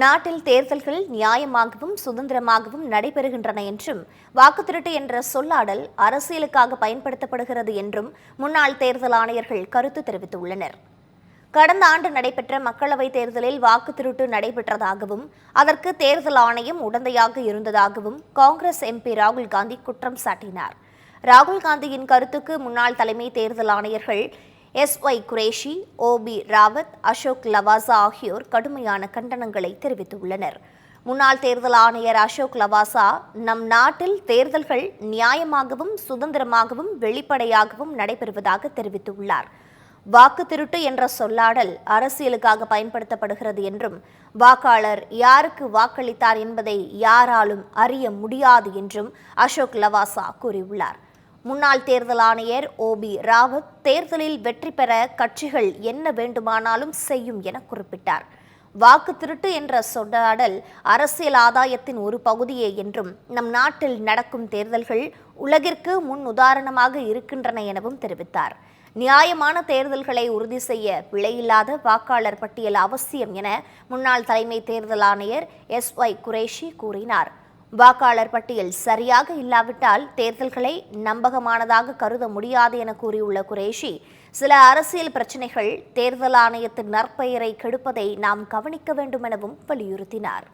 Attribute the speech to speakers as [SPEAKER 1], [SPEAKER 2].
[SPEAKER 1] நாட்டில் தேர்தல்கள் நியாயமாகவும் சுதந்திரமாகவும் நடைபெறுகின்றன என்றும் வாக்குத்திருட்டு என்ற சொல்லாடல் அரசியலுக்காக பயன்படுத்தப்படுகிறது என்றும் முன்னாள் தேர்தல் ஆணையர்கள் கருத்து தெரிவித்துள்ளனர். கடந்த ஆண்டு நடைபெற்ற மக்களவைத் தேர்தலில் வாக்கு திருட்டு நடைபெற்றதாகவும் அதற்கு தேர்தல் ஆணையம் உடந்தையாக இருந்ததாகவும் காங்கிரஸ் எம்பி ராகுல் காந்தி குற்றம் சாட்டினார். ராகுல் காந்தியின் கருத்துக்கு முன்னாள் தலைமை தேர்தல் ஆணையர்கள் S Y Qureshi O P Rawat Ashok Lavasa ஆகியோர் கடுமையான கண்டனங்களை தெரிவித்துள்ளனர். முன்னாள் தேர்தல் ஆணையர் அசோக் லவாசா நம் நாட்டில் தேர்தல்கள் நியாயமாகவும் சுதந்திரமாகவும் வெளிப்படையாகவும் நடைபெறுவதாக தெரிவித்துள்ளார். வாக்கு திருட்டு என்ற சொல்லாடல் அரசியலுக்காக பயன்படுத்தப்படுகிறது என்றும் வாக்காளர் யாருக்கு வாக்களித்தார் என்பதை யாராலும் அறிய முடியாது என்றும் அசோக் லவாசா கூறியுள்ளார். முன்னாள் தேர்தல் ஆணையர் ஓ பி ராவத் தேர்தலில் வெற்றி பெற கட்சிகள் என்ன வேண்டுமானாலும் செய்யும் என குறிப்பிட்டார். வாக்கு திருட்டு என்ற சொல்லாடல் அரசியல் ஆதாயத்தின் ஒரு பகுதியே என்றும் நம் நாட்டில் நடக்கும் தேர்தல்கள் உலகிற்கு முன் உதாரணமாக இருக்கின்றன எனவும் தெரிவித்தார். நியாயமான தேர்தல்களை உறுதி செய்ய பிழையில்லாத வாக்காளர் பட்டியல் அவசியம் என முன்னாள் தலைமை தேர்தல் ஆணையர் எஸ் ஒய் குரேஷி கூறினார். வாக்காளர் பட்டியல் சரியாக இல்லாவிட்டால் தேர்தல்களை நம்பகமானதாக கருத முடியாது என கூறியுள்ள குரேஷி சில அரசியல் பிரச்சினைகள் தேர்தல் ஆணையத்தின் நற்பெயரை கெடுப்பதை நாம் கவனிக்க வேண்டும் எனவும் வலியுறுத்தினார்.